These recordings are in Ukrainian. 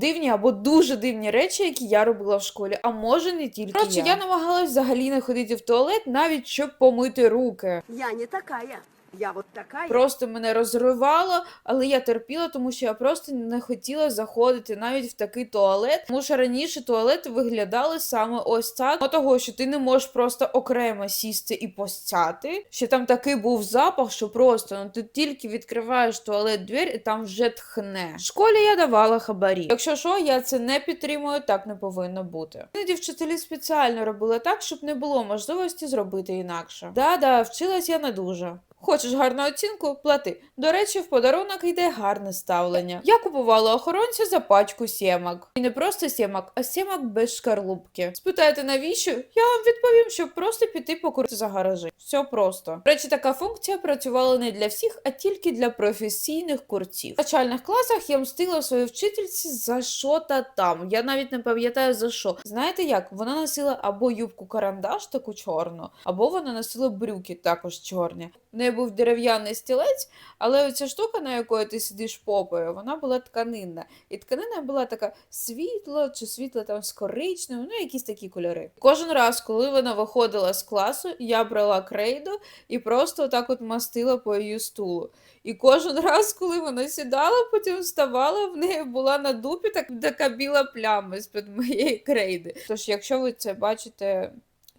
дивні або дуже дивні речі, які я робила в школі, а може не тільки. Коротше, я. я намагалась взагалі не ходити в туалет, навіть щоб помити руки. Я не такая. Я вот такая. Просто мене розривало, але я терпіла, тому що я просто не хотіла заходити навіть в такий туалет. Тому що раніше туалети виглядали саме ось так. Мало того, що ти не можеш просто окремо сісти і постяти. Ще там такий був запах, що просто ну ти тільки відкриваєш туалет двір, і там вже тхне. В школі я давала хабарі. Якщо що, я це не підтримую, так не повинно бути. Іноді вчителі спеціально робили так, щоб не було можливості зробити інакше. Да-да, вчилась я не дуже. Хочеш гарну оцінку? Плати. До речі, в подарунок йде гарне ставлення. Я купувала охоронця за пачку сємок. І не просто сємок, а сємок без шкарлупки. Спитаєте, навіщо? Я вам відповім, щоб просто піти покурити за гаражі. Все просто. До речі, така функція працювала не для всіх, а тільки для професійних курців. В начальних класах я мстила своїй вчительці за що та там. Я навіть не пам'ятаю за що. Знаєте як? Вона носила або юбку карандаш таку чорну, або вона носила брюки також чорні. В неї був дерев'яний стілець, але оця штука, на якої ти сидиш попою, вона була тканинна. І тканина була така світла чи світла там з коричневим, ну якісь такі кольори. Кожен раз, коли вона виходила з класу, я брала крейду і просто отак от мастила по її стулу. І кожен раз, коли вона сідала, потім вставала, в неї була на дупі так, така біла пляма з-під моєї крейди. Тож, якщо ви це бачите,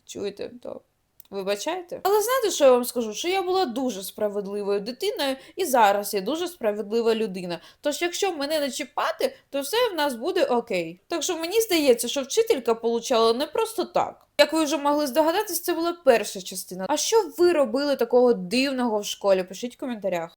чуєте, то Вибачайте. Але знаєте, що я вам скажу? Що я була дуже справедливою дитиною, і зараз я дуже справедлива людина. Тож, якщо мене не чіпати, то все в нас буде окей. Так що мені здається, що вчителька получала не просто так. Як ви вже могли здогадатись, це була перша частина. А що ви робили такого дивного в школі? Пишіть в коментарях.